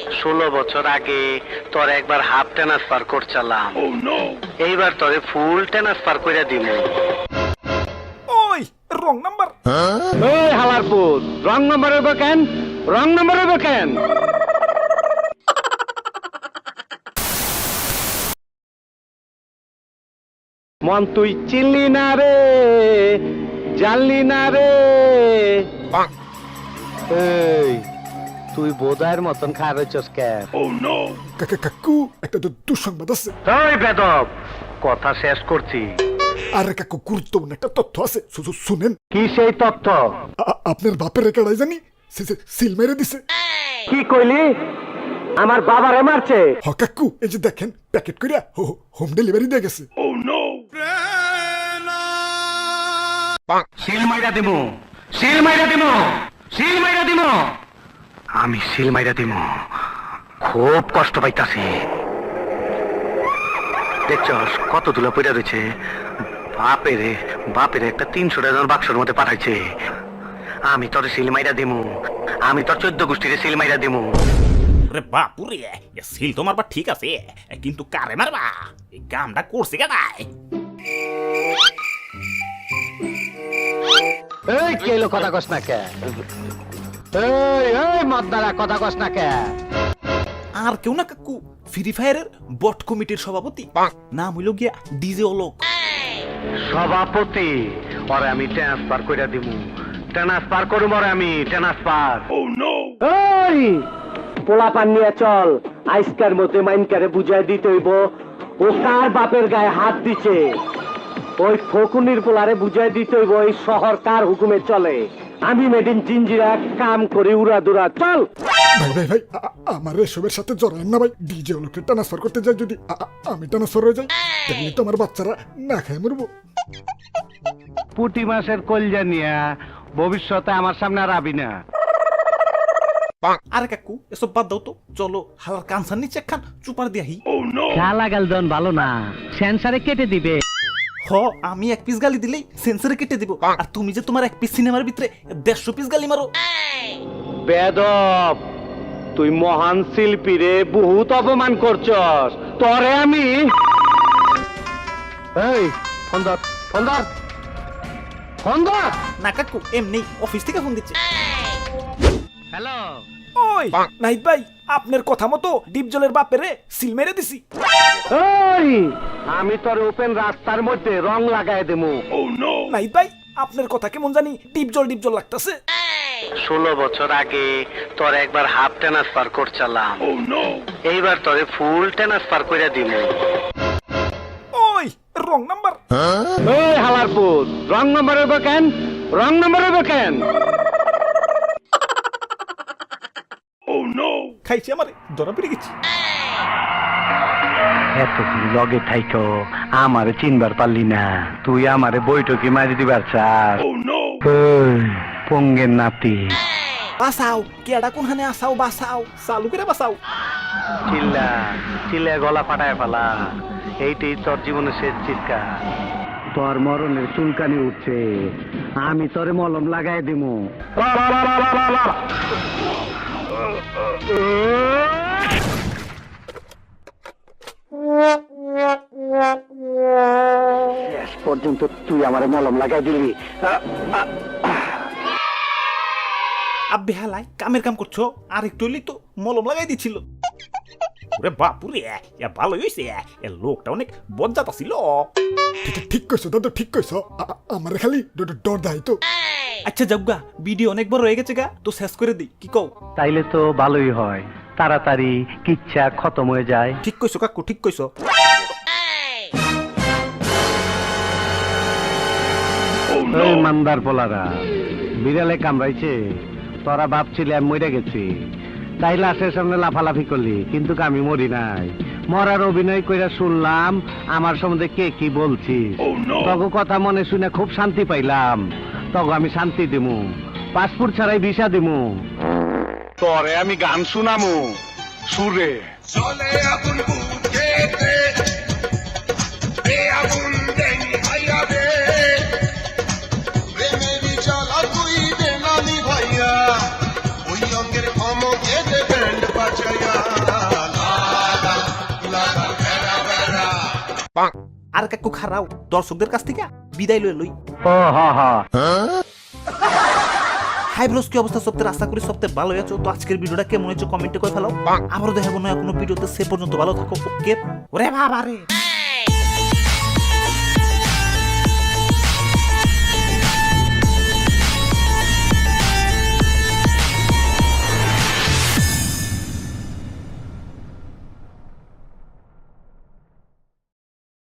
ষোলো বছর আগে তোর একবার হাফ ট্রান্সফার করছিলাম। এইবার তোরে ফুল ট্রান্সফার করে দিব। ওই রং নাম্বার এই হালারপুর রং নম্বর হইব কেন রং নম্বর হইব কেন মন তুই চিনলি না রে জানলি না রে। এই তুই বোধায়ের মতন খার হইছস কেন কাকা কাকু একটা তো দুঃসংবাদ আছে। এই বেদব কথা শেষ করছি। আরে কাকু গুরুত্বপূর্ণ একটা তথ্য আছে। শু- শু- শুনেন। কি সেই তথ্য? আ- আপনার বাপের কেড়াই জানি সে সে সিল মেরে দিছে। কি কইলি? আমার বাবারে মারছে। হ কাকু এই যে দেখেন প্যাকেট করিয়া হোম ডেলিভারি দিয়ে গেছে। সিল মাইরা দিমু সিল মাইরা দিমু সিল মাইরা দিমু। আমি সিল মাইরা দিমু। খুব কষ্ট পাইতাছি। দেখছস কত ধুলা পড়া রয়েছে বাপেরে বাপেরে একটা তিনশো টাকার বাক্সর মধ্যে পাঠাইছে। আমি তোর সিল মাইরা দিমু। আমি তোর চোদ্দ গোষ্ঠীরে সিল মাইরা দিমু। রে বাপুরে সিল তো মারবা ঠিক আছে কিন্তু কারে মারবা? এই কামটা করছে কেটাই এই কেলো কথা কস না কে? এই এই মদ্দারা কথা কস না কে? আর কেউ না কাকু ফ্রি ফায়ারের বট কমিটির সভাপতি। নাম হইল গিয়া ডিজে অলোক। সভাপতি ওরে আমি ট্রান্সফার করে দিব ট্রান্সফার করুম ওরে আমি ট্রান্সফার এই পোলা পান নিয়ে চল। আইসকার মধ্যে মাইনকারে বুঝাই দিতে হইব। ও কার বাপের গায়ে হাত দিছে? ওই ফকুনির পোলারে বুঝাই দিতে হইব এই শহর কার হুকুমে চলে? আমি মেডিন জিঞ্জিরা কাম করে উড়া দুরা চল। ভাই ভাই ভাই আমার এসবের সাথে জড়ান না ভাই। ডিজে লোকে ট্রান্সফার করতে যাই যদি আমি ট্রান্সফার হয়ে যাই তাহলে তো আমার বাচ্চারা না খায় মরবো। পুটি মাসের কলজা নিয়া ভবিষ্যতে আমার সামনে আর আবি না। আরে কাকু এসব বাদ দাও তো। চলো হালার কানসার নিচে খান চুপার দিয়াহি। খেলা গেল জন ভালো না সেন্সারে কেটে দিবে। হ আমি এক পিস গালি দিলেই সেন্সারে কেটে দিব। আর তুমি যে তোমার এক পিস সিনেমার ভিতরে দেড়শো পিস গালি মারো। বেদব তুই মহান শিল্পী রে বহুত অপমান করছস। তরে আমি এই ফোন ধর ফোন ধর ফোন ধর না কাকু এমনি অফিস থেকে ফোন দিচ্ছে। হ্যালো ওই নাইট ভাই আপনার কথা মতো ডিপ জলের বাপেরে সিল মেরে দিছি। আমি তোর ওপেন রাস্তার মধ্যে রং লাগাই দেবো। নাইট ভাই আপনার কথা কেমন জানি ডিপ জল ডিপ জল লাগতাছে। ষোলো বছর আগে তোর একবার হাফ ট্রান্সফার করছিলাম। এইবার তোরে ফুল ট্রান্সফার করে দিব ওই রং নাম্বার। এই হালারপুর রং নম্বর হইব কেন রং নম্বর হইব কেন খাইছি আমারে ধরা পেরে গেছি। এতদিন লগে থাইকো আমারে চিনবার পারলি না। তুই আমারে বৈঠকি মারি দিবার চাস। এই, পঙ্গের নাতি। বাসাও কেডা কোনখানে আসাও বাসাও চালু করে বাসাও চিল্লা চিল্লা গলা ফাটায় ফেলা। এইটাই তোর জীবনের শেষ চিৎকার। তোর মরণের চুলকানি উঠছে। আমি তোরে মলম লাগাই দিমু। শেষ পর্যন্ত তুই আমারে মলম লাগাই দিলি। আব্বে হালাই কামের কাম করছ আর একটু হইলেই তো মলম লাগাই দিছিল। ওরে বাপুরে এ ভালোই হইছে এ লোকটা অনেক বজ্জাত ছিল ঠিক কইছো দাদা ঠিক কইছো। আমার খালি ডর দেয় তো। আচ্ছা যাবগা ভিডিও অনেক বড় হয়ে গেছে গা তো শেষ করে দিই কি কও? তাইলে তো ভালোই হয় তাড়াতাড়ি কিচ্ছা খতম হয়ে যায়। ঠিক কইছো কাকু ঠিক কইছো। ওই মান্দার পোলারা বিড়ালে কামড়াইছে তোরা ভাবছিলি আমি মরে গেছি। তাই লাশের সামনে লাফালাফি করলি কিন্তু আমি মরি নাই। মরার অভিনয় কইরা শুনলাম আমার সম্বন্ধে কে কি বলছিস? তগো কথা মনে শুনে খুব শান্তি পাইলাম। তখন আমি শান্তি দিমু। পাসপোর্ট ছাড়াই ভিসা দিমু। তরে আমি গান শুনামু। সুরে। Bonk. আর কাকু খারাও দর্শকদের কাছ থেকে বিদায় লই লই। ও হ হ হাই ব্রোস কি অবস্থা সপ্তাহে আশা করি সপ্তাহে ভালো আছো। তো আজকের ভিডিওটা কেমন হয়েছে কমেন্টে করে ফেলাও। আবারও দেখাবো না কোনো ভিডিওতে। সে পর্যন্ত ভালো থাকো ওকে? ওরে বাবা রে